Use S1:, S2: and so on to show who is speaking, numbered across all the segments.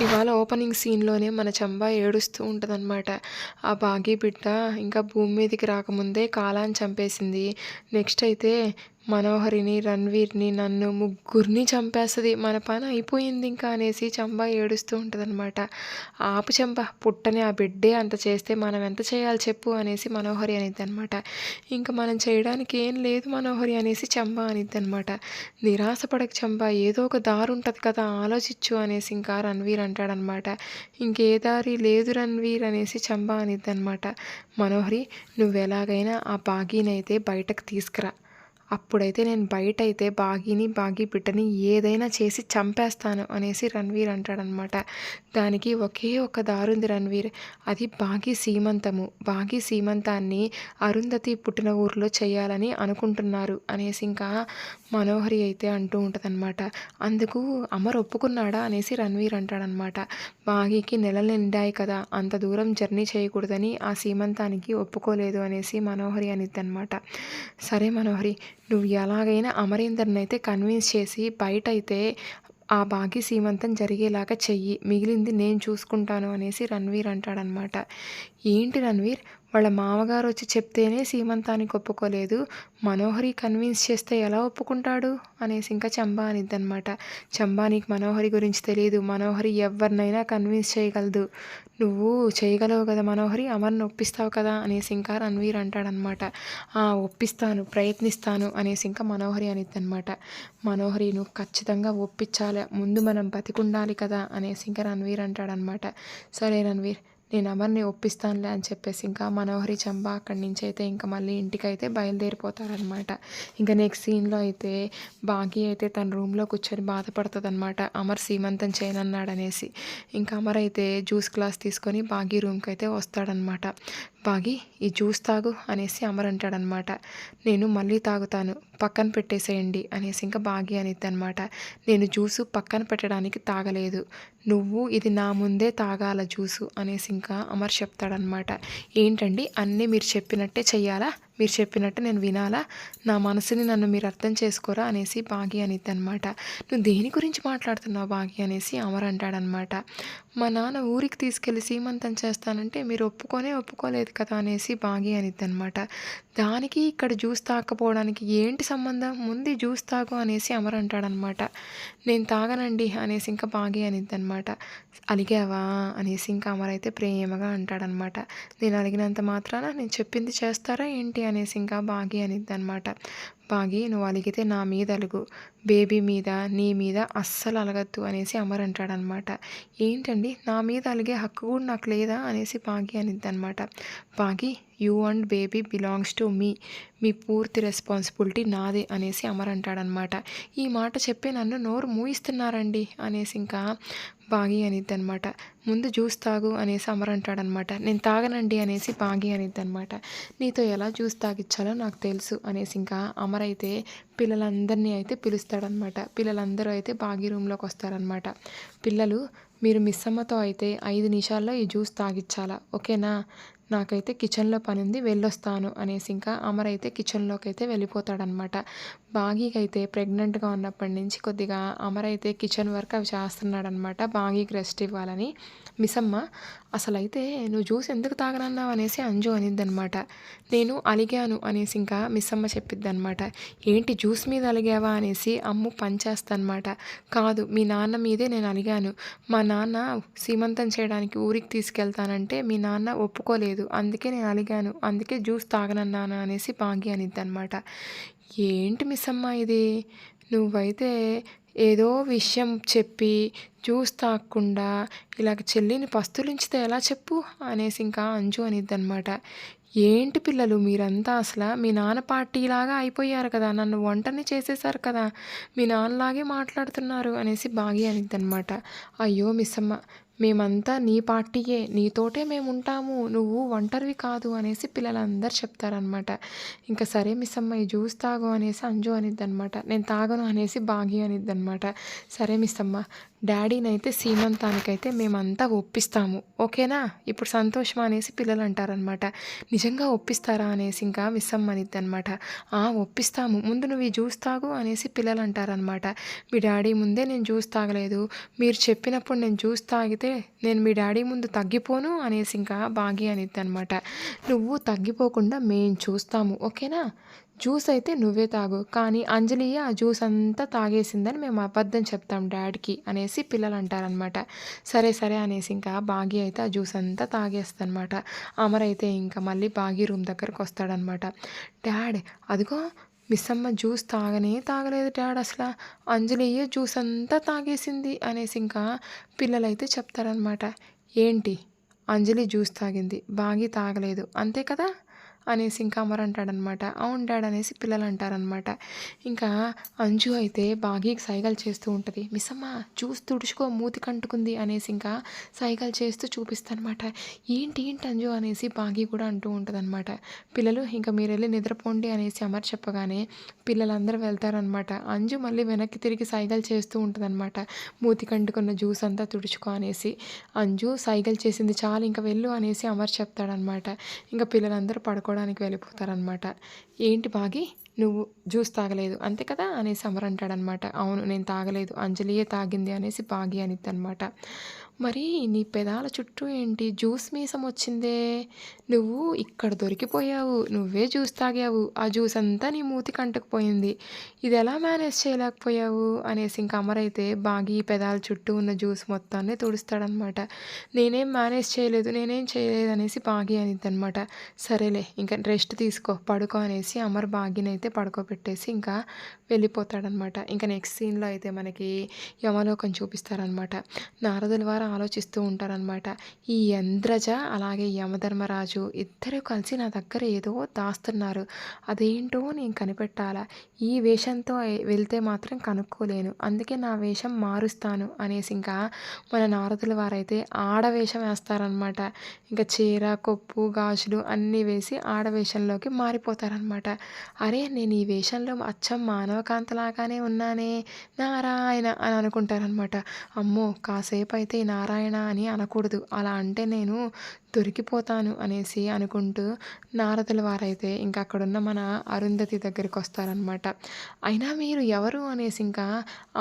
S1: ఇవాళ ఓపెనింగ్ సీన్‌లోనే మన చంబా ఏడుస్తూ ఉంటుందన్నమాట ఆ బాగీ బిడ్డ ఇంకా భూమి మీదకి రాకముందే కాలాన్ని చంపేసింది. నెక్స్ట్ అయితే మనోహరిని, రణ్వీర్‌ని, నన్ను ముగ్గురిని చంపేస్తుంది మన పని అయిపోయింది ఇంకా అనేసి చంబా ఏడుస్తూ ఉంటుందన్నమాట ఆపు చంబా పుట్టని ఆ బిడ్డే అంత చేస్తే మనం ఎంత చేయాలి చెప్పు అనేసి మనోహరి అనిద్దనమాట. ఇంక మనం చేయడానికి ఏం లేదు మనోహరి అనేసి చంబా అనిద్ది అనమాట నిరాశపడక చంబా ఏదో ఒక దారి ఉంటుంది కదా ఆలోచించు అనేసి ఇంకా రణ్వీర్ అంటాడనమాట. ఇంకే దారి లేదు రణ్వీర్ అనేసి చెంబా అనిద్ది అనమాట మనోహరి నువ్వెలాగైనా ఆ బాగీనైతే బయటకు తీసుకురా. అప్పుడైతే నేను బయట అయితే బాగీని, బాగీ బిడ్డని ఏదైనా చేసి చంపేస్తాను అనేసి రణ్వీర్ అంటాడనమాట. దానికి ఒకే ఒక దారుంది రణ్వీర్. అది బాగీ సీమంతము. బాగీ సీమంతాన్ని అరుంధతి పుట్టిన ఊరిలో చేయాలని అనుకుంటున్నారు అనేసి ఇంకా మనోహరి అయితే అంటూ ఉంటదనమాట. అందుకు అమర్ ఒప్పుకున్నాడా అనేసి రణ్వీర్ అంటాడనమాట. బాగీకి నెలలు నిండాయి కదా అంత దూరం జర్నీ చేయకూడదని ఆ సీమంతానికి ఒప్పుకోలేదు అనేసి మనోహరి అనిద్దనమాట. సరే మనోహరి నువ్వు ఎలాగైనా అమరేందర్‌ని అయితే కన్విన్స్ చేసి బయటైతే ఆ బాగి సీమంతం జరిగేలాగా చెయ్యి. మిగిలింది నేను చూసుకుంటాను అనేసి రణ్వీర్ అంటాడనమాట. ఏంటి రణ్వీర్ వాళ్ళ మామగారు వచ్చి చెప్తేనే సీమంతానికి ఒప్పుకోలేదు. మనోహరి కన్విన్స్ చేస్తే ఎలా ఒప్పుకుంటాడు అనేసి ఇంకా చంబా అనిద్దనమాట. చంబానికి మనోహరి గురించి తెలియదు మనోహరి ఎవరినైనా కన్విన్స్ చేయగలదు. నువ్వు చేయగలవు కదా మనోహరి అమర్‌ని ఒప్పిస్తావు కదా అనేసి ఇంకా రణ్వీర్ అంటాడనమాట. ఆ ఒప్పిస్తాను ప్రయత్నిస్తాను అనేసి ఇంకా మనోహరి అనిద్దనమాట. మనోహరి నువ్వు ఖచ్చితంగా ఒప్పించాలి. ముందు మనం బతికుండాలి కదా అనేసి ఇంకా రణ్వీర్ అంటాడనమాట. సరే రణ్వీర్ నేను అమర్‌ని ఒప్పిస్తానులే అని చెప్పేసి ఇంకా మనోహరి చంబా అక్కడి నుంచి అయితే ఇంకా మళ్ళీ ఇంటికైతే బయలుదేరిపోతారనమాట. ఇంకా నెక్స్ట్ సీన్‌లో అయితే భాగీ అయితే తన రూమ్‌లో కూర్చొని బాధపడతదనమాట. అమర్ సీమంతం చేయనన్నాడనేసి. ఇంకా అమర్ అయితే జ్యూస్ గ్లాస్ తీసుకొని బాగీ రూమ్‌కి అయితే వస్తాడనమాట. బాగి ఈ జ్యూస్ తాగు అనేసి అమర్ అంటాడనమాట. నేను మళ్ళీ తాగుతాను పక్కన పెట్టేసేయండి అనేసి ఇంకా భాగీ అనిద్దనమాట. నేను జ్యూసు పక్కన పెట్టడానికి తాగలేదు. నువ్వు ఇది నా ముందే తాగాల జ్యూసు అనేసి ఇంకా అమర్ చెప్తాడనమాట. ఏంటండి అన్నీ మీరు చెప్పినట్టే చెయ్యాలా? మీరు చెప్పినట్టు నేను వినాలా? నా మనసుని నన్ను మీరు అర్థం చేసుకోరా అనేసి బాగీ అనిద్ది అనమాట నువ్వు దేని గురించి మాట్లాడుతున్నావు బాగి అనేసి అమర్ అంటాడనమాట. మా నాన్న ఊరికి తీసుకెళ్ళి సీమంతం చేస్తానంటే మీరు ఒప్పుకొనే ఒప్పుకోలేదు కదా అనేసి బాగీ అనిద్ది అనమాట దానికి ఇక్కడ జ్యూస్ తాకపోవడానికి ఏంటి సంబంధం? ముందు జ్యూస్ తాగు అనేసి అమర్ అంటాడనమాట. నేను తాగనండి అనేసి ఇంకా బాగీ అనిద్ది అనమాట అలిగావా అనేసి ఇంకా అమర్ అయితే ప్రేమగా అంటాడనమాట. నేను అలిగినంత మాత్రాన నేను చెప్పింది చేస్తారా ఏంటి అనేసి ఇంకా బాగీ అనిద్ది అనమాట భాగీ నువ్వు అలిగితే నా మీద అలుగు. బేబీ మీద నీ మీద అస్సలు అలగద్దు అనేసి అమర్ అంటాడనమాట. ఏంటండి నా మీద అలిగే హక్కు కూడా నాకు లేదా అనేసి భాగీ అనిద్దనమాట. Pagi you and baby belongs to me. మీ పూర్తి రెస్పాన్సిబిలిటీ నాదే అనేసి అమర్ అంటాడనమాట. ఈ మాట చెప్పి నన్ను నోరు మూయిస్తున్నారండి అనేసి ఇంకా బాగి అనిద్దనమాట. ముందు జ్యూస్ తాగు అనేసి అమర్ అంటాడనమాట. నేను తాగనండి అనేసి బాగి అనిద్దనమాట. నీతో ఎలా జ్యూస్ తాగిచ్చాలో నాకు తెలుసు అనేసి ఇంకా అమర్ అయితే పిల్లలందరినీ అయితే పిలుస్తాడనమాట. పిల్లలందరూ అయితే బాగీ రూమ్‌లోకి వస్తారనమాట. పిల్లలు మీరు మిస్ అమ్మతో అయితే ఐదు నిమిషాల్లో ఈ జ్యూస్ తాగిచ్చాలా ఓకేనా? నాకైతే కిచెన్‌లో ఉంది వెళ్ళొస్తాను అనేసి ఇంకా అమర్ అయితే కిచెన్‌లోకి అయితే వెళ్ళిపోతాడనమాట. బాగీకి అయితే ప్రెగ్నెంట్‌గా ఉన్నప్పటి నుంచి కొద్దిగా అమర్ అయితే కిచెన్ వర్క్ అవి చేస్తున్నాడనమాట. బాగీకి రెస్ట్ ఇవ్వాలని. మిసమ్మ అసలైతే నువ్వు జ్యూస్ ఎందుకు తాగనన్నావు అనేసి అంజు అనిద్దనమాట. నేను అలిగాను అనేసి ఇంకా మిస్సమ్మ చెప్పిద్దనమాట. ఏంటి జ్యూస్ మీద అలిగావా అనేసి అమ్ము పనిచేస్తానమాట కాదు మీ నాన్న మీదే నేను అలిగాను. మా నాన్న సీమంతం చేయడానికి ఊరికి తీసుకెళ్తానంటే మీ నాన్న ఒప్పుకోలేదు. అందుకే నేను అలిగాను. అందుకే జ్యూస్ తాగనన్నాను అనేసి భాగీ అనిద్దనమాట. ఏంటి మిస్ అమ్మ ఇది? నువ్వైతే ఏదో విషయం చెప్పి జ్యూస్ తాగకుండా ఇలాగ చెల్లిని పస్తులించితే ఎలా చెప్పు అనేసి ఇంకా అంజు అనిద్దనమాట. ఏంటి పిల్లలు మీరంతా అసలు మీ నాన్న పార్టీలాగా అయిపోయారు కదా! నన్ను వంటని చేసేశారు కదా! మీ నాన్నలాగే మాట్లాడుతున్నారు అనేసి బాగి అనిద్దనమాట. అయ్యో మిస్సమ్మ మేమంతా నీ పార్టీయే. నీతోటే మేముంటాము. నువ్వు ఒంటరివి కాదు అనేసి పిల్లలందరూ చెప్తారనమాట. ఇంకా సరే మిస్సమ్మ ఈ జ్యూస్ తాగు అనేసి అంజు అనిద్దనమాట. నేను తాగను అనేసి బాగి అనిద్దనమాట. సరే మిస్ అమ్మ డాడీనైతే సీమంతానికైతే మేమంతా ఒప్పిస్తాము ఓకేనా ఇప్పుడు సంతోషం అనేసి పిల్లలు అంటారనమాట నిజంగా ఒప్పిస్తారా అనేసి ఇంకా మిస్సమ్మ అనిద్ది అనమాట ఒప్పిస్తాము ముందు నువ్వు ఈ జ్యూస్ తాగు అనేసి పిల్లలు అంటారనమాట మీ డాడీ ముందే నేను జ్యూస్ తాగలేదు మీరు చెప్పినప్పుడు నేను జ్యూస్ తాగితే నేను మీ డాడీ ముందు తగ్గిపోను అనేసి ఇంకా బాగి అనిద్ది అనమాట నువ్వు తగ్గిపోకుండా మేము చూస్తాము ఓకేనా? జ్యూస్ అయితే నువ్వే తాగు కానీ అంజలియే ఆ జ్యూస్ అంతా తాగేసిందని మేము అబద్ధం చెప్తాం డాడీకి అనేసి పిల్లలు అంటారనమాట సరే సరే అనేసి ఇంకా బాగి అయితే ఆ జ్యూస్ అంతా తాగేస్తానమాట అమర్ అయితే ఇంకా మళ్ళీ బాగి రూమ్ దగ్గరకు వస్తాడనమాట డాడ్ అదిగో మిస్సమ్మ జ్యూస్ తాగనే తాగలేదు డాడ్. అసలు అంజలియే జ్యూస్ అంతా తాగేసింది అనేసి ఇంకా పిల్లలైతే చెప్తారనమాట ఏంటి? అంజలి జ్యూస్ తాగింది. బాగి తాగలేదు. అంతే కదా? అనేసి ఇంకా అమర్ అంటాడనమాట. అవును డాడ్ అనేసి పిల్లలు అంటారనమాట. ఇంకా అంజు అయితే బాగీకి సైగలు చేస్తూ ఉంటుంది. మిస్సమ్మ చూసి తుడుచుకో మూతి కంటుకుంది అనేసి ఇంకా సైగలు చేస్తూ చూపిస్తానమాట ఏంటి ఏంటి అంజు అనేసి బాగీ కూడా అంటూ ఉంటుంది అనమాట పిల్లలు ఇంకా మీరు వెళ్ళి నిద్రపోండి అనేసి అమర్ చెప్పగానే పిల్లలందరూ వెళ్తారనమాట. అంజు మళ్ళీ వెనక్కి తిరిగి సైగలు చేస్తూ ఉంటుందన్నమాట మూతి కంటుకున్న జ్యూస్ అంతా తుడుచుకో అనేసి. అంజు సైగలు చేసింది చాలు ఇంకా వెళ్ళు అనేసి అమర్ చెప్తాడనమాట. ఇంకా పిల్లలందరూ పడుకోవడానికి వెళ్ళిపోతారనమాట ఏంటి బాగి? నువ్వు జ్యూస్ తాగలేదు. అంతే కదా? అనేసి అమర్ అంటాడనమాట. అవును నేను తాగలేదు. అంజలియే తాగింది అనేసి బాగి అనిద్దనమాట మరి నీ పెదాల చుట్టూ ఏంటి? జ్యూస్ మీసం వచ్చిందే. నువ్వు ఇక్కడ దొరికిపోయావు. నువ్వే జ్యూస్ తాగావు. ఆ జ్యూస్ అంతా నీ మూతి కంటకుపోయింది ఇది ఎలా మేనేజ్ చేయలేకపోయావు? అనేసి ఇంక అమరైతే బాగి పెదాల చుట్టూ ఉన్న జ్యూస్ మొత్తాన్ని తుడుస్తాడనమాట. నేనేం మేనేజ్ చేయలేదు నేనేం చేయలేదు అనేసి బాగి అనిద్దనమాట సరేలే ఇంకా రెస్ట్ తీసుకో పడుకో అనేసి అమర్ బాగినైతే పడుకోబెట్టేసి ఇంకా వెళ్ళిపోతాడనమాట. ఇంకా నెక్స్ట్ సీన్లో అయితే మనకి యమలోకం చూపిస్తారనమాట. నారదుల వారు ఆలోచిస్తూ ఉంటారనమాట. ఈ యంద్రజ అలాగే యమధర్మరాజు ఇద్దరు కలిసి నా దగ్గర ఏదో దాస్తున్నారు. అదేంటో నేను కనిపెట్టాలా? ఈ వేషంతో వెళ్తే మాత్రం కనుక్కోలేను. అందుకే నా వేషం మారుస్తాను అనేసి ఇంకా మన నారదుల వారైతే ఆడవేషం వేస్తారనమాట. ఇంకా చీర కొప్పు గాజులు అన్నీ వేసి ఆడవేషంలోకి మారిపోతారనమాట. అరే నేను ఈ వేషంలో అచ్చం మానవకాంతలాగానే ఉన్నానే? నారాయణ అని అనుకుంటారనమాట అమ్మో కాసేపు అయితే నారాయణ అని అనకూడదు. అలా అంటే నేను దొరికిపోతాను అనేసి అనుకుంటూ నారదుల వారైతే ఇంకా అక్కడున్న మన అరుంధతి దగ్గరికి వస్తారనమాట అయినా మీరు ఎవరు అనేసి ఇంకా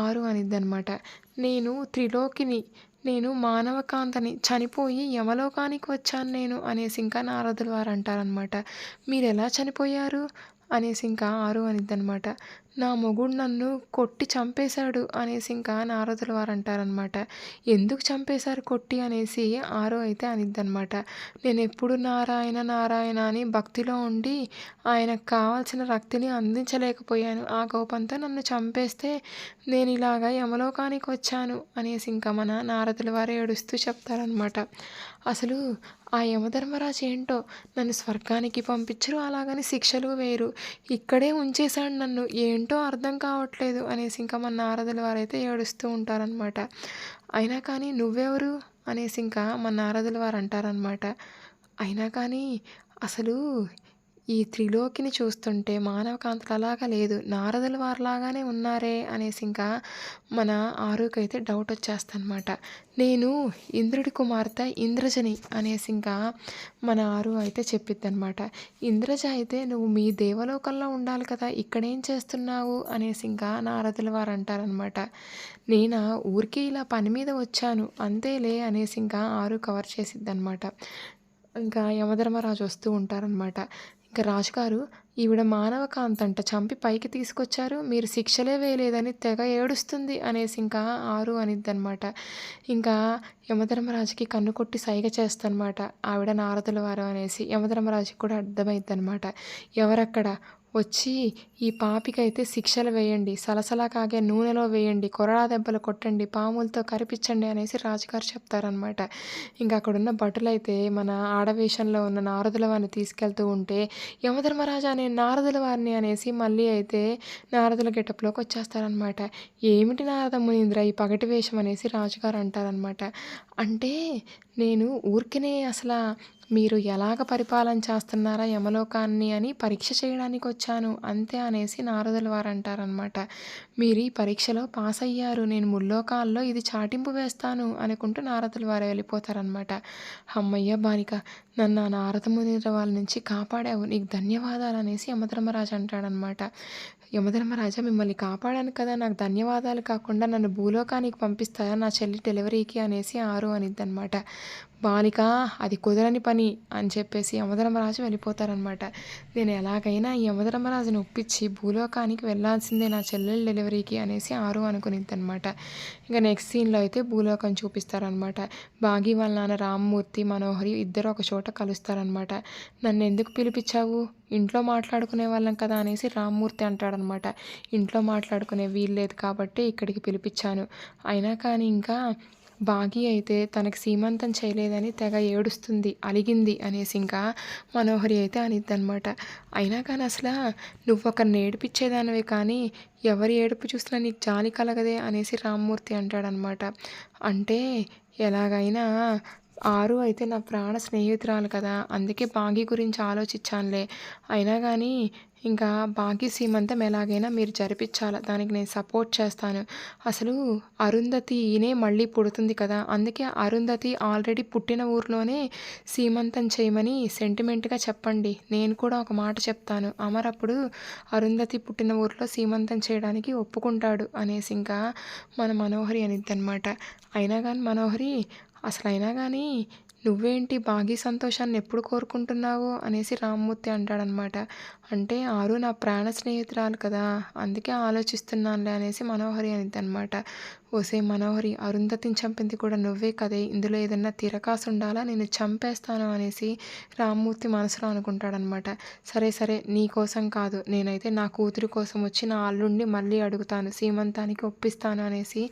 S1: ఆరు అనిద్దనమాట నేను త్రిలోకిని. నేను మానవకాంతని. చనిపోయి యమలోకానికి వచ్చాను నేను అనేసి ఇంకా నారదుల వారు అంటారనమాట మీరు ఎలా చనిపోయారు? అనేసి ఇంకా ఆరు అనిద్దనమాట. నా మొగుడు నన్ను కొట్టి చంపేశాడు అనేసి ఇంకా నారదుల వారు అంటారనమాట ఎందుకు చంపేశారు కొట్టి అనేసి ఆరో అయితే అనిద్దనమాట. నేను ఎప్పుడు నారాయణ నారాయణ అని భక్తిలో ఉండి ఆయనకు కావాల్సిన రక్తిని అందించలేకపోయాను. ఆ కోపంతో నన్ను చంపేస్తే నేను ఇలాగా యమలోకానికి వచ్చాను అనేసి ఇంకా మన నారదుల వారు ఏడుస్తూ చెప్తారనమాట. అసలు ఆ యమధర్మరాజు ఏంటో? నన్ను స్వర్గానికి పంపించరు అలాగని శిక్షలు వేరు. ఇక్కడే ఉంచేశాడు నన్ను ఏంటో అర్థం కావట్లేదు అనేసి ఇంకా మన నారదుల వారైతే ఏడుస్తూ ఉంటారనమాట అయినా కానీ నువ్వెవరు? అనేసి ఇంకా మన నారదుల వారు అంటారనమాట అయినా కానీ అసలు ఈ త్రిలోకిని చూస్తుంటే మానవకాంతలు అలాగా లేదు. నారదుల వారిలాగానే ఉన్నారే అనేసి ఇంకా మన ఆరుకైతే డౌట్ వచ్చేస్తనమాట నేను ఇంద్రుడి కుమార్తె ఇంద్రజని అనేసి ఇంకా మన ఆరు అయితే చెప్పిద్దనమాట ఇంద్రజ అయితే నువ్వు మీ దేవలోకంలో ఉండాలి కదా ఇక్కడేం చేస్తున్నావు అనేసి ఇంకా నారదుల వారు అంటారనమాట నేను ఊరికి ఇలా పని మీద వచ్చాను అంతేలే అనేసి ఇంకా ఆరు కవర్ చేసిద్ది అనమాట ఇంకా యమధర్మరాజు వస్తూ ఉంటారనమాట ఇంకా రాజుగారు ఈవిడ మానవకాంతంట చంపి పైకి తీసుకొచ్చారు. మీరు శిక్షలే వేయలేదని తెగ ఏడుస్తుంది అనేసి ఇంకా ఆరు అనిద్దనమాట ఇంకా యమధర్మరాజుకి కన్ను కొట్టి సైగ చేస్తనమాట ఆవిడ నారదుల వారు అనేసి యమధర్మరాజుకి కూడా అర్థమైద్ది అనమాట ఎవరక్కడ? వచ్చి ఈ పాపికైతే శిక్షలు వేయండి సలసలా కాగే నూనెలో వేయండి కొరడా దెబ్బలు కొట్టండి పాములతో కరిపించండి అనేసి రాజుగారు చెప్తారనమాట ఇంకా అక్కడున్న భటులైతే మన ఆడవేషంలో ఉన్న నారదుల వారిని తీసుకెళ్తూ ఉంటే యమధర్మరాజా అనే నారదుల వారిని అనేసి మళ్ళీ అయితే నారదుల గెటప్లోకి వచ్చేస్తారనమాట ఏమిటి నారద మునీంద్ర ఈ పగటి వేషం అనేసి రాజుగారు అంటారనమాట అంటే నేను ఊరికనే అసలు మీరు ఎలాగ పరిపాలన చేస్తున్నారా యమలోకాన్ని అని పరీక్ష చేయడానికి వచ్చాను అంతే అనేసి నారదుల వారు అంటారనమాట మీరు ఈ పరీక్షలో పాస్ అయ్యారు నేను ముల్లోకాల్లో ఇది చాటింపు వేస్తాను అనుకుంటూ నారదుల వారు వెళ్ళిపోతారనమాట అమ్మయ్య బాలిక నన్ను ఆ నారదముని వాళ్ళ నుంచి కాపాడావు. నీకు ధన్యవాదాలు అనేసి యమధర్మరాజు అంటాడనమాట యమధర్మరాజా మిమ్మల్ని కాపాడాను కదా. నాకు ధన్యవాదాలు కాకుండా నన్ను భూలోకానికి పంపిస్తారా? నా చెల్లి డెలివరీకి అనేసి ఆరు అనిద్దనమాట బాలిక అది కుదరని పని అని చెప్పేసి యమధర్మరాజు వెళ్ళిపోతారనమాట నేను ఎలాగైనా ఈ యమధర్మరాజును ఒప్పించి భూలోకానికి వెళ్ళాల్సిందే నా చెల్లెల డెలివరీకి అనేసి ఆరు అనుకునిద్దనమాట ఇంకా నెక్స్ట్ సీన్లో అయితే భూలోకం చూపిస్తారనమాట బాగి వాళ్ళ నాన్న రామ్మూర్తి మనోహరి ఇద్దరు ఒక చోట చోట కలుస్తారనమాట. నన్ను ఎందుకు పిలిపించావు ఇంట్లో మాట్లాడుకునే వాళ్ళం కదా అనేసి రామ్మూర్తి అంటాడనమాట. ఇంట్లో మాట్లాడుకునే వీల్లేదు కాబట్టి ఇక్కడికి పిలిపించాను అయినా కానీ ఇంకా బాగి అయితే తనకి సీమంతం చేయలేదని తెగ ఏడుస్తుంది అలిగింది అనేసి ఇంకా మనోహరి అయితే అనిద్దనమాట. అయినా కానీ అసలు నువ్వు ఒకరిని ఏడిపించేదానివే కానీ ఎవరి ఏడుపు చూసినా నీకు జాలి కలగదే అనేసి రామ్మూర్తి అంటాడనమాట. అంటే ఎలాగైనా ఆరు అయితే నా ప్రాణ స్నేహితురాలు కదా. అందుకే బాగి గురించి ఆలోచించానులే. అయినా కానీ ఇంకా బాగి సీమంతం ఎలాగైనా మీరు జరిపించాలి? దానికి నేను సపోర్ట్ చేస్తాను. అసలు అరుంధతి ఈయనే మళ్ళీ పుడుతుంది కదా. అందుకే అరుంధతి ఆల్రెడీ పుట్టిన ఊర్లోనే సీమంతం చేయమని సెంటిమెంట్గా చెప్పండి. నేను కూడా ఒక మాట చెప్తాను. అమర్ అప్పుడు అరుంధతి పుట్టిన ఊర్లో సీమంతం చేయడానికి ఒప్పుకుంటాడు అనేసి ఇంకా మన మనోహరి అనిద్దనమాట అయినా కానీ మనోహరి అసలు అయినా కానీ నువ్వేంటి బాగీ సంతోషాన్ని ఎప్పుడు కోరుకుంటున్నావు అనేసి రామ్మూర్తి అంటాడనమాట. అంటే ఆరు నా ప్రాణ స్నేహితురాలు కదా అందుకే ఆలోచిస్తున్నానులే అనేసి మనోహరి అనిద్ది అనమాట ఓసే మనోహరి అరుంధతిని చంపింది కూడా నువ్వే కదే ఇందులో ఏదన్నా తిరకాసు ఉండాలా నేను చంపేస్తాను అనేసి రామ్మూర్తి మనసులో అనుకుంటాడనమాట. సరే సరే నీ కోసం కాదు నేనైతే నా కూతురి కోసం వచ్చి నా అల్లుండి మళ్ళీ అడుగుతాను సీమంతానికి ఒప్పిస్తాను అనేసి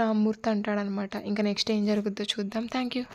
S1: రామ్మూర్తి అంటాడనమాట. ఇంకా నెక్స్ట్ ఏం జరుగుద్దో చూద్దాం. Thank you.